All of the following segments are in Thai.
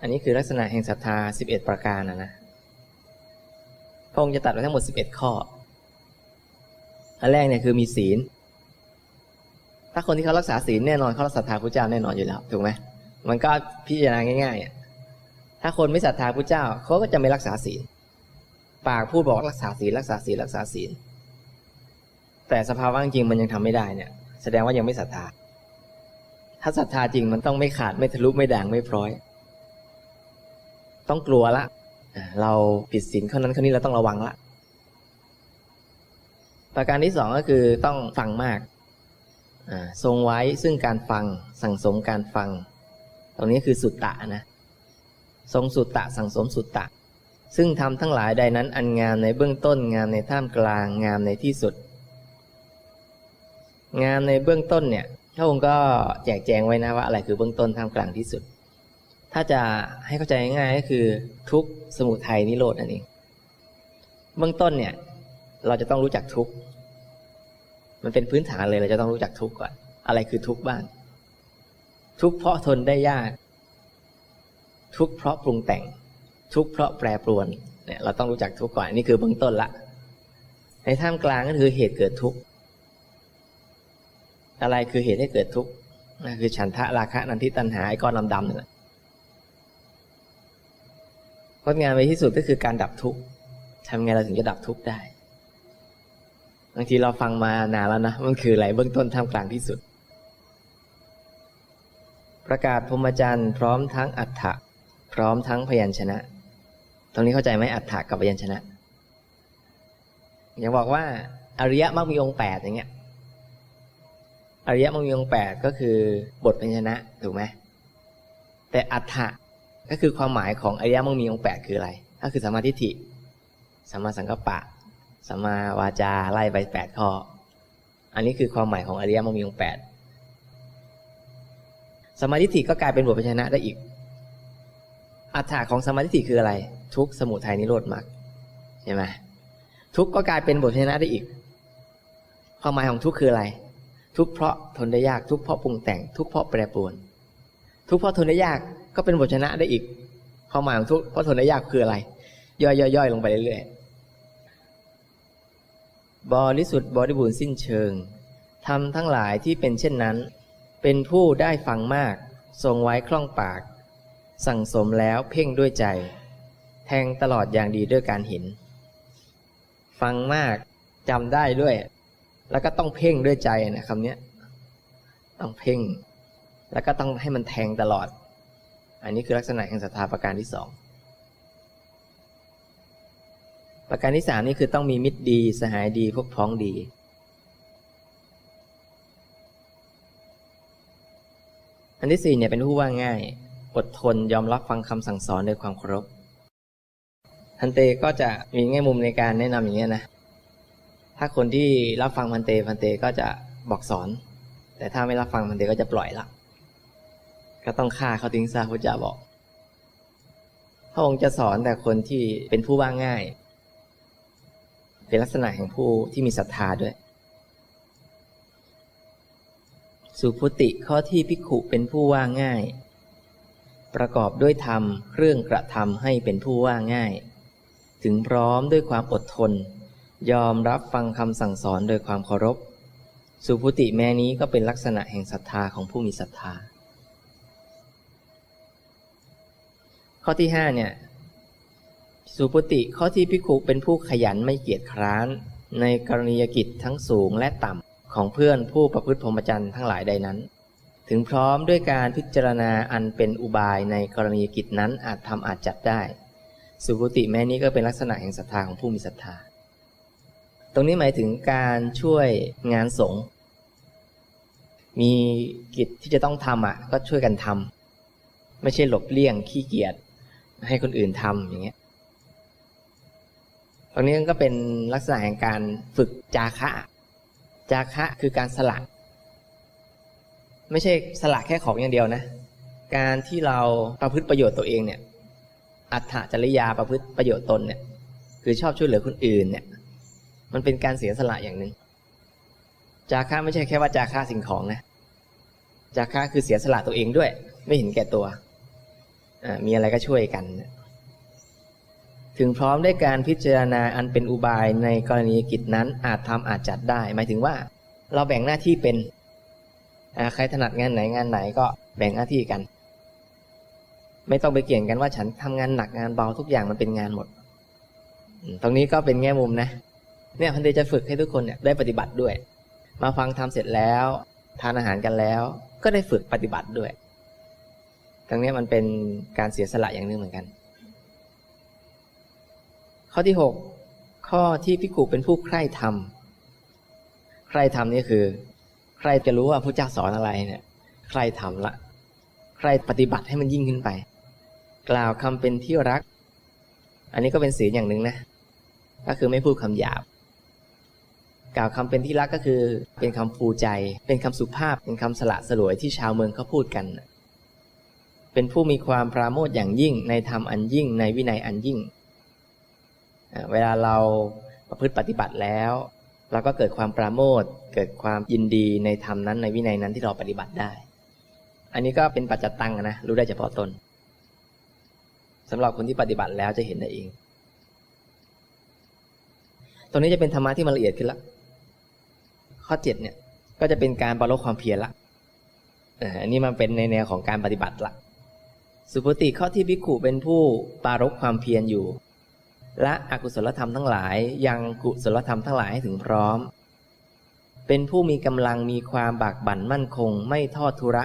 อันนี้คือลักษณะแห่งศรัทธา 11 ประการนะนะพระองค์จะตัดไว้ทั้งหมด 11 ข้อ อันแรกเนี่ยคือมีศีล ถ้าคนที่เขารักษาศีลแน่นอนเขารักศรัทธาพระเจ้าแน่นอนอยู่แล้วถูกไหมมันก็พิจารณาง่ายๆถ้าคนไม่ศรัทธาพระเจ้าเขาก็จะไม่รักษาศีล ปากพูดบอกรักษาศีลรักษาศีลรักษาศีล แต่สภาวะจริงมันยังทำไม่ได้เนี่ย แสดงว่ายังไม่ศรัทธา ถ้าศรัทธาจริงมันต้องไม่ขาดไม่ทะลุไม่ด่างไม่พร้อย ต้องกลัวละเราผิดศีลข้อนั้นข้อนี้เราต้องระวังละ ประการที่สองก็คือต้องฟังมาก ทรงไว้ซึ่งการฟังสั่งสมการฟัง ตรงนี้คือสุตตะนะ ทรงสุตตะสั่งสมสุตตะ ซึ่งทำทั้งหลายใดนั้นอันงามในเบื้องต้นงามในท่ามกลางงามในที่สุด งามในเบื้องต้นเนี่ยพระองค์ก็แจกแจงไว้นะว่าอะไรคือเบื้องต้นท่ามกลางที่สุด ถ้าจะให้เข้าใจง่ายๆก็คือทุกสมุทัยนิโรธนั่นเองเบื้องต้นเนี่ย เราจะต้องรู้จักทุกมันเป็นพื้นฐานเลยเราจะต้องรู้จักทุกก่อน อะไรคือทุกบ้าง ทุกเพราะทนได้ยาก ทุกเพราะปรุงแต่ง ทุกเพราะแปรปรวนเนี่ยเราต้องรู้จักทุกก่อนนี่คือเบื้องต้นละ ในท่ามกลางก็คือเหตุเกิดทุกอะไรคือเหตุให้เกิดทุกข์นั่นคือฉันทะราคะนันทิตัณหาไอ้ก้อนดำๆนี่แหละ งดงามไปที่สุดก็คือการดับทุกข์ทำไงเราถึงจะดับทุกข์ได้ บางทีเราฟังมานานแล้วนะ มันคืออะไรเบื้องต้นท่ามกลางที่สุด ประกาศพรหมจรรย์พร้อมทั้งอัฏฐะพร้อมทั้งพยัญชนะ ตรงนี้เข้าใจไหมอัฏฐะกับพยัญชนะ อย่างบอกว่า อริยมรรคมีองค์แปดอย่างเงี้ย อริยมรรคมีองค์แปดก็คือบทพยัญชนะถูกไหมแต่อัฏฐะ ก็คือความหมายของอริยมรรคมีองค์แปดคืออะไร ก็คือสัมมาทิฏฐิสัมมาสังกัปปะสัมมาวาจาไล่ไปแปดข้อ อันนี้คือความหมายของอริยมรรคมีองค์แปดสมาธิฏฐิก็กลายเป็นบทพชนะได้อีก อัฏฐะของสมาธิฏฐิคืออะไร ทุกขสมุทัยนิโรธมรรคใช่ไหมทุกข์ก็กลายเป็นบทพชนะได้อีก ความหมายของทุกข์คืออะไร ทุกข์เพราะทนได้ยากทุกข์เพราะปรุงแต่ง ทุกข์เพราะแปรปรวน ทุกข์เพราะทนได้ยาก ก็เป็นบทชนะได้อีกความหมายของทุกเพราะทนยากคืออะไร ย่อยๆๆลงไปเรื่อยๆบริสุทธิ์บริบูรณ์สิ้นเชิงทำทั้งหลายที่เป็นเช่นนั้น เป็นผู้ได้ฟังมาก ทรงไว้คล่องปาก สั่งสมแล้วเพ่งด้วยใจ แทงตลอดอย่างดีด้วยการเห็น ฟังมากจำได้ด้วย แล้วก็ต้องเพ่งด้วยใจนะคำนี้ต้องเพ่ง แล้วก็ต้องให้มันแทงตลอด อันนี้คือลักษณะแห่งศรัทธาประการที่สองประการที่สามนี่คือต้องมีมิตรดี สหายดีพวกพ้องดี อันที่สี่เนี่ยเป็นผู้ว่าง่าย อดทนยอมรับฟังคำสั่งสอนด้วยความเคารพพันเตก็จะมีแง่มุมในการแนะนำอย่างนี้ยนะ ถ้าคนที่รับฟังพันเตพันเตก็จะบอกสอน แต่ถ้าไม่รับฟังพันเตก็จะปล่อยละ ก็ต้องฆ่าเขาทิ้งซะพระเจ้าบอก พระองค์จะสอนแต่คนที่เป็นผู้ว่าง่าย เป็นลักษณะแห่งผู้ที่มีศรัทธาด้วย สุพุติข้อที่พิขุเป็นผู้ว่าง่าย ประกอบด้วยธรรมเครื่องกระทำให้เป็นผู้ว่าง่าย ถึงพร้อมด้วยความอดทน ยอมรับฟังคำสั่งสอนโดยความเคารพ สุพุติแม้นี้ก็เป็นลักษณะแห่งศรัทธาของผู้มีศรัทธา ข้อที่ห้าเนี่ยสุปฏิข้อที่พิคุเป็นผู้ขยันไม่เกียจคร้าน ในกรณียกิจทั้งสูงและต่ำของเพื่อนผู้ประพฤติพรหมจรรย์ทั้งหลายใดนั้น ถึงพร้อมด้วยการพิจารณาอันเป็นอุบายในกรณียกิจนั้นอาจทำอาจจัดได้ สุปฏิแม้นี้ก็เป็นลักษณะแห่งศรัทธาของผู้มีศรัทธา ตรงนี้หมายถึงการช่วยงานสงฆ์มีกิจที่จะต้องทำอะ ก็ช่วยกันทำไม่ใช่หลบเลี่ยงขี้เกียจ ให้คนอื่นทำอย่างเงี้ยตรงนี้ก็เป็นลักษณะแห่งการฝึกจาคะ จาคะคือการสละ ไม่ใช่สละแค่ของอย่างเดียวนะ การที่เราประพฤติประโยชน์ตัวเองเนี่ย อัตถจริยาประพฤติประโยชน์ตนเนี่ย คือชอบช่วยเหลือคนอื่นเนี่ย มันเป็นการเสียสละอย่างหนึ่ง จาคะไม่ใช่แค่ว่าจาคะสิ่งของนะ จาคะคือเสียสละตัวเองด้วย ไม่เห็นแก่ตัว มีอะไรก็ช่วยกัน ถึงพร้อมด้วยการพิจารณาอันเป็นอุบายในกรณีกิจนั้นอาจทำอาจจัดได้ หมายถึงว่า เราแบ่งหน้าที่เป็นใครถนัดงานไหนงานไหนก็แบ่งหน้าที่กัน ไม่ต้องไปเกี่ยงกันว่าฉันทำงานหนักงานเบาทุกอย่างมันเป็นงานหมด ตรงนี้ก็เป็นแง่มุมนะ เนี่ยพันเตจะฝึกให้ทุกคนเนี่ยได้ปฏิบัติด้วย มาฟังทำเสร็จแล้ว ทานอาหารกันแล้ว ก็ได้ฝึกปฏิบัติด้วย ตรงนี้มันเป็นการเสียสละอย่างหนึ่งเหมือนกัน ข้อที่หกข้อที่พิกุเป็นผู้ใคร่ธรรมใคร่ธรรมนี่คือ ใครจะรู้ว่าพระเจ้าสอนอะไรเนี่ยใครทำละ ใครปฏิบัติให้มันยิ่งขึ้นไป กล่าวคำเป็นที่รัก อันนี้ก็เป็นศีลอย่างหนึ่งนะ ก็คือไม่พูดคำหยาบ กล่าวคำเป็นที่รักก็คือ เป็นคำฟูใจ เป็นคำสุภาพ เป็นคำสละสลวยที่ชาวเมืองเขาพูดกัน เป็นผู้มีความปราโมทอย่างยิ่ง ในธรรมอันยิ่ง ในวินัยอันยิ่ง เวลาเราประพฤติปฏิบัติแล้ว เราก็เกิดความปราโมทเกิดความยินดีในธรรมนั้นในวินัยนั้นที่เราปฏิบัติได้ อันนี้ก็เป็นปัจจตังนะรู้ได้เฉพาะตนสำหรับคนที่ปฏิบัติแล้วจะเห็นได้เอง ตรงนี้จะเป็นธรรมะที่มันละเอียดขึ้นละ ข้อเจ็ดเนี่ย ก็จะเป็นการบรรลุความเพียรละอันนี้มันเป็นในแนวของการปฏิบัติละ สุปฏิข้อที่ภิกขุเป็นผู้ปารบความเพียรอยู่และอกุศลธรรมทั้งหลายยังกุศลธรรมทั้งหลายให้ถึงพร้อม เป็นผู้มีกำลังมีความบากบั่นมั่นคงไม่ทอดทุระ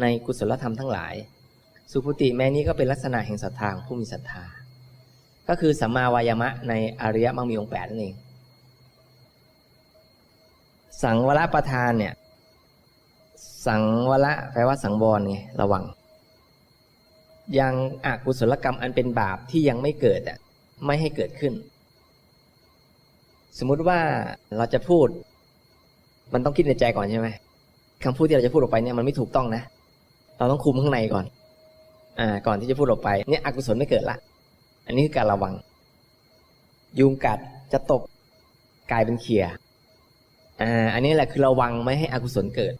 ในกุศลธรรมทั้งหลาย สุปฏิแม้นี้ก็เป็นลักษณะแห่งศรัทธาของผู้มีศรัทธา ก็คือสัมมาวายามะในอริยมรรคมีองแปดนั่นเอง สังวรประทานเนี่ย สังวรแปลว่าสังวรไงระวัง ยังอกุศลกรรมอันเป็นบาปที่ยังไม่เกิดอะไม่ให้เกิดขึ้น สมมุติว่าเราจะพูด มันต้องคิดในใจก่อนใช่ไหมคำพูดที่เราจะพูดออกไปเนี่ยมันไม่ถูกต้องนะ เราต้องคุมข้างในก่อน อ่า ก่อนที่จะพูดออกไปเนี่ยอกุศลไม่เกิดละ อันนี้คือการระวัง ยุงกัดจะตกกลายเป็นเขียอ่า อันนี้แหละคือระวังไม่ให้อกุศลเกิด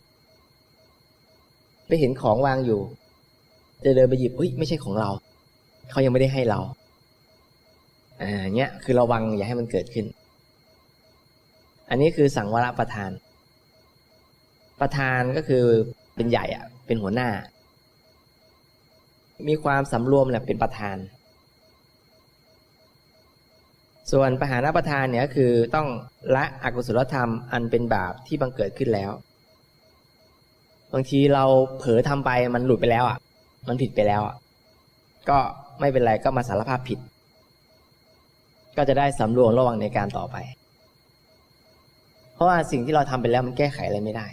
ไปเห็นของวางอยู่ จะเดินไปหยิบเฮ้ยไม่ใช่ของเรา เขายังไม่ได้ให้เราอ่าเนี้ยคือระวังอย่าให้มันเกิดขึ้น อันนี้คือสังวรประธาน ประธานก็คือเป็นใหญ่อะเป็นหัวหน้า มีความสำรวมแหละเป็นประธาน ส่วนปหานประธานเนี่ยคือต้องละอกุศลธรรมอันเป็นบาปที่บังเกิดขึ้นแล้ว บางทีเราเผลอทำไปมันหลุดไปแล้วอะ มันผิดไปแล้วอะก็ไม่เป็นไรก็มาสารภาพผิด ก็จะได้สำรวมระวังในการต่อไป เพราะว่าสิ่งที่เราทำไปแล้วมันแก้ไขอะไรไม่ได้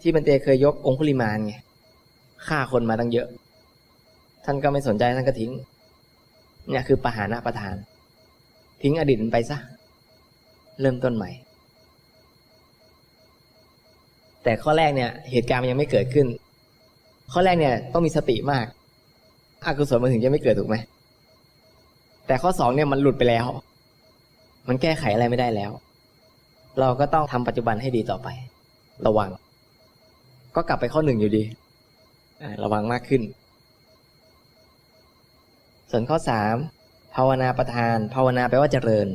ที่บันเตเคยยกองคุลิมานไงฆ่าคนมาตั้งเยอะ ท่านก็ไม่สนใจท่านก็ทิ้ง เนี่ยคือปหานะประธาน ทิ้งอดีตมันไปซะ เริ่มต้นใหม่ แต่ข้อแรกเนี่ย เหตุการณ์มันยังไม่เกิดขึ้น ข้อแรกเนี่ยต้องมีสติมากอากุศลมันถึงจะไม่เกิดถูกไหมแต่ข้อสองเนี่ยมันหลุดไปแล้ว มันแก้ไขอะไรไม่ได้แล้ว เราก็ต้องทำปัจจุบันให้ดีต่อไป ระวัง ก็กลับไปข้อหนึ่งอยู่ดีระวังมากขึ้น ส่วนข้อสามภาวนาประธาน ภาวนาแปลว่าเจริญ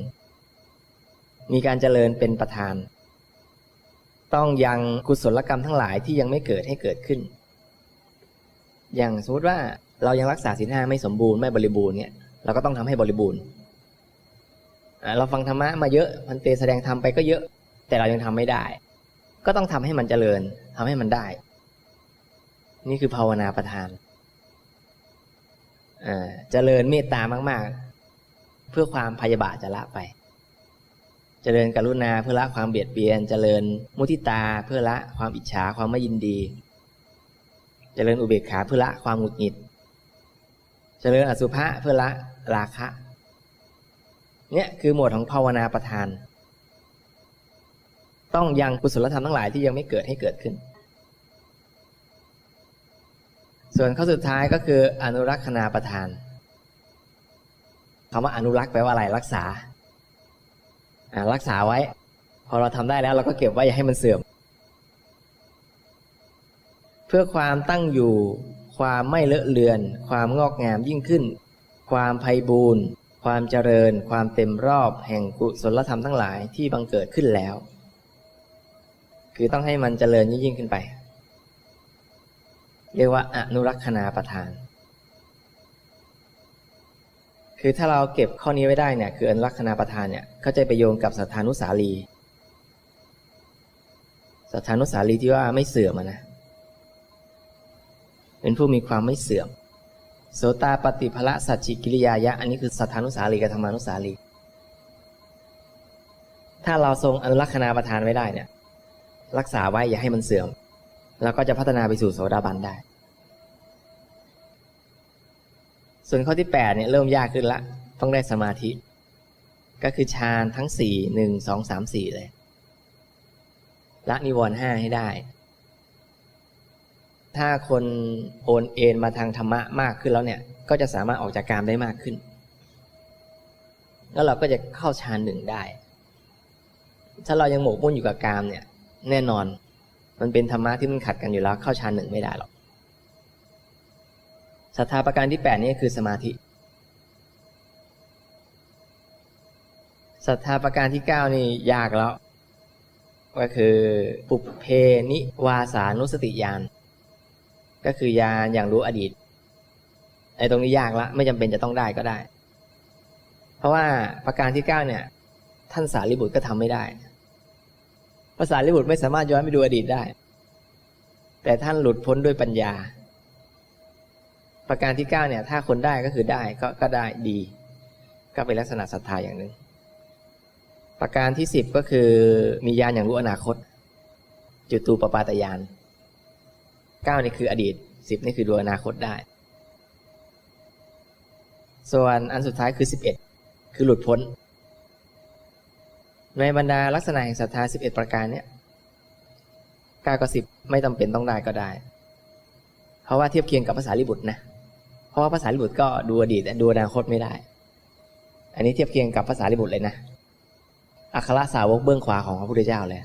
มีการเจริญเป็นประธาน ต้องยังกุศลกรรมทั้งหลายที่ยังไม่เกิดให้เกิดขึ้น อย่างสมมติว่าเรายังรักษาศีลห้าไม่สมบูรณ์ไม่บริบูรณ์เนี่ยเราก็ต้องทำให้บริบูรณ์เราฟังธรรมะมาเยอะมันเตแสดงธรรมไปก็เยอะ แต่เรายังทำไม่ได้ ก็ต้องทำให้มันเจริญทำให้มันได้ นี่คือภาวนาประธานเจริญเมตตามาก ๆ เพื่อความพยาบาทจะละไป เจริญกรุณาเพื่อละความเบียดเบียน เจริญมุทิตาเพื่อละความอิจฉาความไม่ยินดี เจริญอุเบกขาเพื่อละความหงุดหงิด เจริญอสุภะเพื่อละราคะ เนี่ยคือหมวดของภาวนาประธาน ต้องยังกุศลธรรมทั้งหลายที่ยังไม่เกิดให้เกิดขึ้น ส่วนข้อสุดท้ายก็คืออนุรักษณาประทานคำว่าอนุรักษ์แปลว่าอะไรรักษาอ่ารักษาไว้ พอเราทำได้แล้วเราก็เก็บไว้อย่าให้มันเสื่อม เพื่อความตั้งอยู่ ความไม่เลอะเลือน ความงอกงามยิ่งขึ้น ความไพบูรณ์ความเจริญ ความเต็มรอบแห่งกุศลธรรมทั้งหลายที่บังเกิดขึ้นแล้ว คือต้องให้มันเจริญยิ่งขึ้นไป เรียกว่าอนุรักษณาประทาน คือถ้าเราเก็บข้อนี้ไว้ได้เนี่ยคืออนุรักษณาประทานเนี่ยเขาจะไปโยงกับสัทธานุสาลีสัทธานุสาลีที่ว่าไม่เสื่อมนะ เป็นผู้มีความไม่เสื่อม โสตาปฏิภละสัจจิกิริยายะ อันนี้คือสัทธานุสาลีกับธรรมานุสาลี ถ้าเราทรงอนุรักษณาประทานไว้ได้เนี่ย รักษาไว้อย่าให้มันเสื่อม แล้วก็จะพัฒนาไปสู่โสดาบันได้ ส่วนข้อที่แปดเนี่ยเริ่มยากขึ้นละ ต้องได้สมาธิ ก็คือฌานทั้งสี่หนึ่งสองสามสี่เลยละนิวรณ์ห้าให้ได้ ถ้าคนโอนเอ็นมาทางธรรมะมากขึ้นแล้วเนี่ย ก็จะสามารถออกจากกามได้มากขึ้น แล้วเราก็จะเข้าฌานหนึ่งได้ ถ้าเรายังหมกมุ่นอยู่กับกามเนี่ย แน่นอน มันเป็นธรรมะที่มันขัดกันอยู่แล้วเข้าฌานหนึ่งไม่ได้หรอกศรัทธาประการที่แปดนี่คือสมาธิศรัทธาประการที่เก้านี่ยากแล้ว ก็คือปุเพนิวาสานุสติญาณ ก็คือญาณอย่างรู้อดีตไอ้ตรงนี้ยากละไม่จำเป็นจะต้องได้ก็ได้ เพราะว่าประการที่เก้าเนี่ย ท่านสารีบุตรก็ทำไม่ได้ภาษาลิบุตรไม่สามารถย้อนไปดูอดีตได้ แต่ท่านหลุดพ้นด้วยปัญญา ประการที่เก้าเนี่ย ถ้าคนได้ก็คือได้ก็ก็ได้ดี ก็เป็นลักษณะศรัทธาอย่างหนึ่งประการที่สิบก็คือมีญาณอย่างรู้อนาคต จุตูปปาตยาน เก้านี่คืออดีตสิบนี่คือดูอนาคตได้ ส่วนอันสุดท้ายคือสิบเอ็ดคือหลุดพ้น ในบรรดาลักษณะแห่งศรัทธาสิบเอ็ดประการเนี่ยเก้ากับสิบไม่จำเป็นต้องได้ก็ได้ เพราะว่าเทียบเคียงกับภาษาลิบุตรนะ เพราะว่าภาษาลิบุตรก็ดูอดีตดูอนาคตไม่ได้ อันนี้เทียบเคียงกับภาษาลิบุตรเลยนะอัครสาวกเบื้องขวาของพระพุทธเจ้าเลย